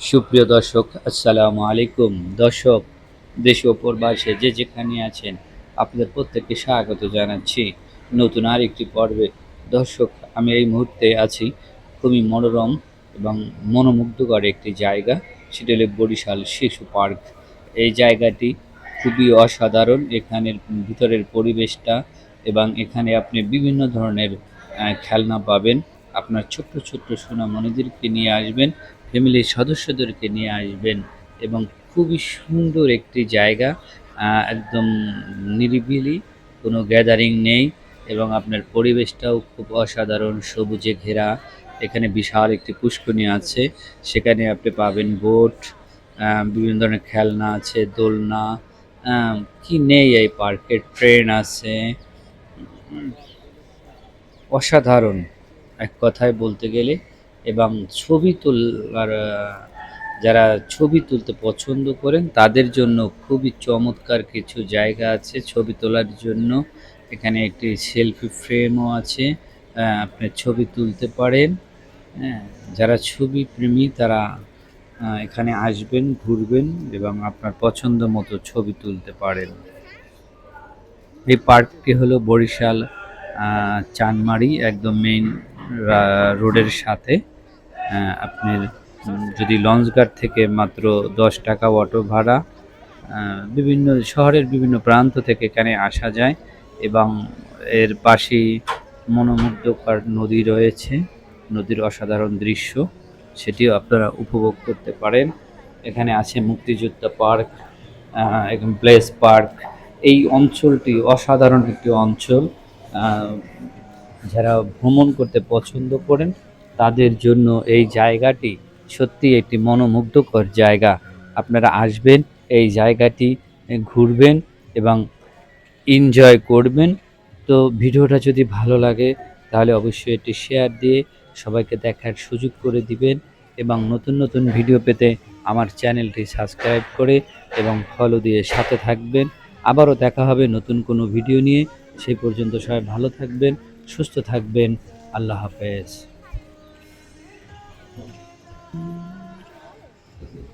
সুপ্রিয় দর্শক, আসসালামু আলাইকুম। দর্শক, দেশ ও প্রবাসে যে যেখানে আছেন, আপনাদের প্রত্যেককে স্বাগত জানাচ্ছি। নতুন আর একটি পর্বে। দর্শক, আমি এই মুহূর্তে আছি খুবই মনোরম এবং মনোমুগ্ধকর একটি জায়গা, সেটি হলো বরিশাল শিশু পার্ক। এই জায়গাটি খুবই অসাধারণ। এখানের ভিতরের পরিবেশটা এবং এখানে আপনি বিভিন্ন ধরনের খেলনা পাবেন। আপনার ছোট্ট ছোট্ট সোনামণিদেরকে নিয়ে আসবেন। ফ্যামিলির সদস্যদেরকে নিয়ে আসবেন এবং খুবই সুন্দর একটি জায়গা একদম নিরিবিলি, কোনো গ্যাদারিং নেই এবং আপনার পরিবেশটাও খুব অসাধারণ, সবুজে ঘেরা, এখানে বিশাল একটি পুষ্করণী আছে, সেখানে আপনি পাবেন বোট বিভিন্ন ধরনের খেলনা আছে, দোলনা কি নেই এই পার্কে ট্রেন আছে অসাধারণ, এক কথায় বলতে গেলে। এবং ছবি তোলার যারা ছবি তুলতে পছন্দ করেন, তাদের জন্য খুবই চমৎকার কিছু জায়গা আছে ছবি তোলার জন্য। এখানে একটি সেলফি ফ্রেমও আছে আপনি ছবি তুলতে পারেন। হ্যাঁ যারা ছবি প্রেমী, তারা এখানে আসবেন, ঘুরবেন এবং আপনার পছন্দ মতো ছবি তুলতে পারেন। এই পার্কটি হলো বরিশাল চানমারি, একদম মেইন রোডের সাথে। আপনার উম, যদি লঞ্চঘাট থেকে মাত্র দশ টাকা অটো ভাড়া বিভিন্ন শহরের বিভিন্ন প্রান্ত থেকে এখানে আসা যায় এবং এর পাশেই মনোমুগ্ধকর নদী রয়েছে। নদীর অসাধারণ দৃশ্য সেটিও আপনারা উপভোগ করতে পারেন। এখানে আছে মুক্তিযোদ্ধা পার্ক একদম প্লেস পার্ক। এই অঞ্চলটি অসাধারণ একটি অঞ্চল। যারা ভ্রমণ করতে পছন্দ করেন তাদের জন্য এই জায়গাটি সত্যি একটি মনোমুগ্ধকর জায়গা। আপনারা আসবেন, এই জায়গাটি ঘুরবেন এবং এনজয় করবেন। তো ভিডিওটা যদি ভালো লাগে, তাহলে অবশ্যই এটি শেয়ার দিয়ে সবাইকে দেখার সুযোগ করে দিবেন এবং নতুন নতুন ভিডিও পেতে আমার চ্যানেলটি সাবস্ক্রাইব করে এবং ফলো দিয়ে সাথে থাকবেন। আবারও দেখা হবে নতুন কোনো ভিডিও নিয়ে। সেই পর্যন্ত সবাই ভালো থাকবেন, সুস্থ থাকবেন। আল্লাহ হাফেজ। Thank you.